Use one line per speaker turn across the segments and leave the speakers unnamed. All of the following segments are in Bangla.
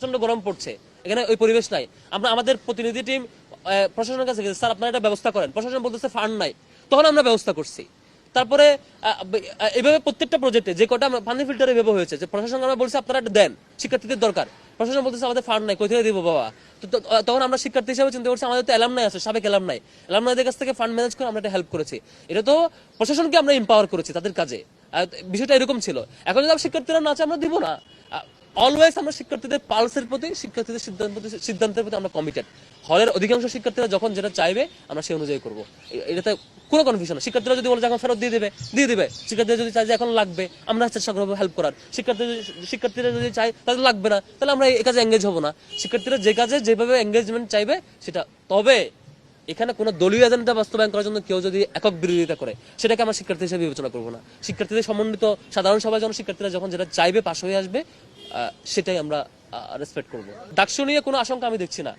প্রচণ্ড গরম পড়ছে। এখানে ওই পরিবেশ নাই। আমরা, আমাদের প্রতিনিধি টিম প্রশাসনের কাছে গেছে, স্যার, আপনারা এটা ব্যবস্থা করেন। প্রশাসন বলতেছে, ফান্ড নাই। তখন আমরা ব্যবস্থা করছি। তারপরে এভাবে প্রত্যেকটা প্রজেক্টে যে কটা পানি ফিল্টার এভাবে হয়েছে, যে প্রশাসন আমরা বলছি, আপনারা এটা দেন, শিক্ষার্থীদের দরকার। প্রশাসন বলতেছে, আমাদের ফান্ড নাই, কোথায় দিব বাবা? তো তখন আমরা শিক্ষার্থী হিসেবে চিন্তা করছি, আমাদের তো এলাম নাই আছে, সাবেক এলাম নাই। এলাম নাইদের কাছ থেকে ফান্ড ম্যানেজ করে আমরা এটা হেল্প করেছি। এটা তো প্রশাসনকে আমরা এম্পাওয়ার করেছি, তাদের কাজে। বিষয়টা এরকম ছিল। এখন যদি শিক্ষার্থীরা না চায়, আমরা দিব না। অলওয়েজ আমরা শিক্ষার্থীদের পালসের প্রতি, শিক্ষার্থীদের সিদ্ধান্ত সিদ্ধান্তের প্রতি আমরা কমিটেড হলের অধিকাংশ শিক্ষার্থীরা যখন যেটা চাইবে, আমরা সেই অনুযায়ী করব। এটাতে কোনো কনফিউশন শিক্ষার্থীরা যদি বলে এখন ফেরত দিয়ে দেবে দিয়ে দেবে। শিক্ষার্থীরা যদি চায় যে এখন লাগবে, আমরা চেষ্টা করব হেল্প করার। শিক্ষার্থীরা শিক্ষার্থীরা যদি চায় তাদের লাগবে না, তাহলে আমরা এই কাজে এঙ্গেজ হব না। শিক্ষার্থীরা যে কাজে, যেভাবে এঙ্গেজমেন্ট চাইবে, সেটা তবে এখানে কোনো দলীয় এজেন্ডা বাস্তবায়ন করার জন্য কেউ যদি একক বিরোধিতা করে, সেটাকে আমরা শিক্ষার্থী হিসেবে বিবেচনা করব না। শিক্ষার্থীদের সমন্বিত সাধারণ সভায় যখন শিক্ষার্থীরা যখন যেটা চাইবে, পাশ হয়ে আসবে সেটাই আমরা রেসপেক্ট করব। ডাকসু নিয়ে কোনো আশঙ্কা আমি দেখছি না।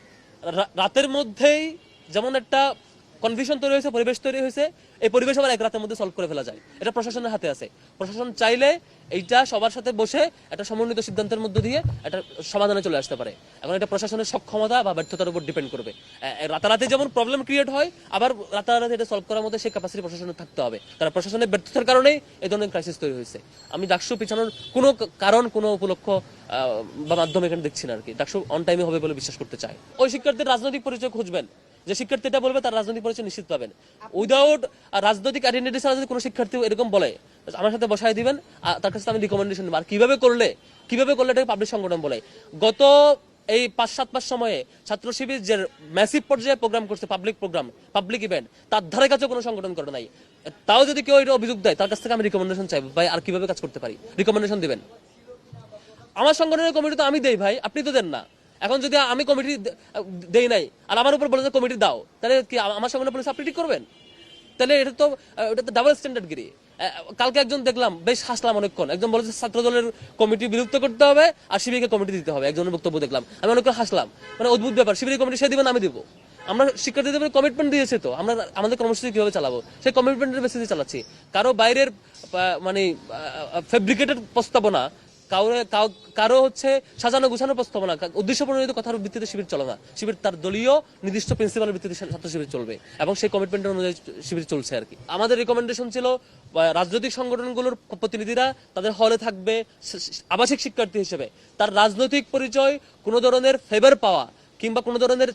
রাতের মধ্যেই যেমন একটা কনফিউশন তৈরি হয়েছে, পরিবেশ তৈরি হয়েছে এই পরিবেশ আবার এক রাতের মধ্যে সলভ করে ফেলা যায়। এটা প্রশাসনের হাতে আছে। প্রশাসন চাইলে এইটা সবার সাথে বসে একটা সমন্বিত সিদ্ধান্তের মধ্য দিয়ে একটা সমাধানে চলে আসতে পারে। এখন এটা প্রশাসনের সক্ষমতা বা ব্যর্থতার উপর ডিপেন্ড করবে। রাতারাতি যেমন প্রবলেম ক্রিয়েট হয়, আবার রাতারাতি এটা সলভ করার মধ্যে সেই ক্যাপাসিটি প্রশাসনের থাকতে হবে। কারণ প্রশাসনের ব্যর্থতার কারণেই এই ধরনের ক্রাইসিস তৈরি হয়েছে। আমি ডাকসু পিছানোর কোনো কারণ, কোনো উপলক্ষ বা মাধ্যম এখানে দেখছি না আর কি। ডাকসু অন টাইমে হবে বলে বিশ্বাস করতে চাই ওই শিক্ষার্থীর রাজনৈতিক পরিচয় খুঁজবেন। যে শিক্ষার্থীটা বলবে, তার রাজনৈতিক পরিচয় নিশ্চিত পাবেন। উইদাউট রাজনৈতিক আইডেন্টিটি ছাড়া যদি কোনো শিক্ষার্থী এরকম বলে, আমার সাথে বসায় দিবেন, আর তার কাছে আমি রিকমেন্ডেশন দেবো। আর কীভাবে করলে কীভাবে করলে এটাকে পাবলিক সংগঠন বলে? গত এই পাঁচ, সাত মাস সময়ে ছাত্র শিবির যে ম্যাসিভ পর্যায়ে প্রোগ্রাম করছে পাবলিক প্রোগ্রাম পাবলিক ইভেন্ট তার ধারে কাছে কোনো সংগঠন করে নাই। তাও যদি কেউ এটা অভিযোগ দেয়, তার কাছ থেকে আমি রিকমেন্ডেশন চাইব। ভাই, আর কীভাবে কাজ করতে পারি? রিকমেন্ডেশন দিবেন। আমার সংগঠনের কমিটি তো আমি দেই, ভাই। আপনি তো দেন না। এখন যদি আমি কমিটি দেই নাই, আর আমার উপর বলে যে কমিটি দাও, তাহলে কি আমার সংগঠনের পুলিশ আপনি ঠিক করবেন? তাহলে এটা তো এটা তো ডাবল স্ট্যান্ডার্ড গিরি। কালকে একজন দেখলাম, বেশ হাসলাম অনেকক্ষণ। একজন বলেছে ছাত্র দলের কমিটি বিলুপ্ত করতে হবে, আর শিবিরকে কমিটি দিতে হবে। একজনের বক্তব্য দেখলাম। আমি অনেকক্ষণ হাসলাম। মানে অদ্ভুত ব্যাপার শিবিরের কমিটি সে দিবেন আমি দিব। আমরা শিক্ষার্থীদের কমিটমেন্ট দিয়েছে তো, আমরা আমাদের কর্মসূচি কীভাবে চালাবো? সেই কমিটমেন্টের বেসিসে চালাচ্ছি। কারও বাইরের মানে ফেব্রিকেটেড প্রস্তাবনা কারও হচ্ছে সাজানো গুছানো প্রস্তাবনা উদ্দেশ্য প্রণোদিত কথার ভিত্তিতে শিবির চলে না। শিবির তার দলীয় নির্দিষ্ট প্রিন্সিপালের ভিত্তিতে ছাত্র শিবির চলবে এবং সেই কমিটমেন্টের অনুযায়ী শিবির চলছে আর কি। আমাদের রিকমেন্ডেশন ছিল রাজনৈতিক সংগঠনগুলোর প্রতিনিধিরা তাদের হলে থাকবে আবাসিক শিক্ষার্থী হিসেবে। তার রাজনৈতিক পরিচয় কোনো ধরনের ফেভার পাওয়া কিংবা কোনো ধরনের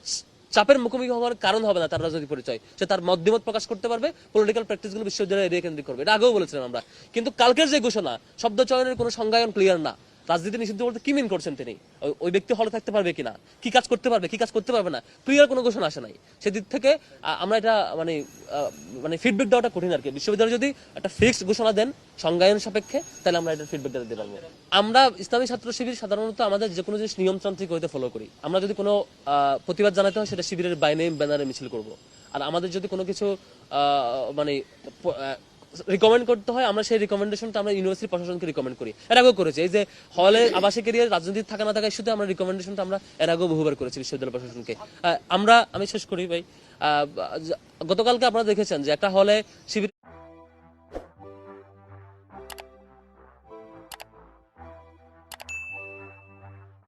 চাপের মুখোমুখি হওয়ার কারণ হবে না তার রাজনৈতিক পরিচয়। সে তার মধ্যমত প্রকাশ করতে পারবে পলিটিক্যাল প্র্যাকটিসগুলো বিশ্ববিদ্যালয়ে এরিয়া কেন্দ্রিক করবে। এটা আগেও বলেছিলাম আমরা। কিন্তু কালকের যে ঘোষণা, শব্দ চয়নের কোনো সংজ্ঞায়ন ক্লিয়ার না। রাজনীতি নিষিদ্ধ বলতে কি মিন করছেন তিনি? ওই- ব্যক্তি হলে থাকতে পারবে কিনা? কি কাজ করতে পারবে, কি কাজ করতে পারবে না? ক্লিয়ার কোনো ঘোষণা আসে নাই। সেদিক থেকে আমরা এটা মানে মানে ফিডব্যাক দেওয়াটা কঠিন আর কি। বিশ্ববিদ্যালয় যদি একটা ফিক্সড ঘোষণা দেন, সংজ্ঞায়ন সাপেক্ষে, তাহলে আমরা এটা ফিডব্যাকটা দিতে পারব। আমরা ইসলামী ছাত্র শিবির সাধারণত আমাদের যে কোনো জিনিস নিয়মতান্ত্রিক হইতে ফলো করি। আমরা যদি কোনো প্রতিবাদ জানাতে হয়, সেটা শিবিরের বাইনে ব্যানারে মিছিল করব। আর আমাদের যদি কোনো কিছু মানে রিকমেন্ড করতে হয়, আমরা সেই রিকমেন্ডেশনটা আমরা ইউনিভার্সিটি প্রশাসনকে রিকমেন্ড করি। এর আগেও করেছি, এই যে হলে আবাসিক এরিয়ার রাজনীতি থাকা না থাকা ইস্যুতে আমরা রিকমেন্ডেশনটা আমরা এর আগেও বহুবার করেছি বিশ্ববিদ্যালয় প্রশাসনকে। আমরা, আমি শেষ করি ভাই। গতকালকে আপনারা দেখেছেন যে একটা হলে শিবির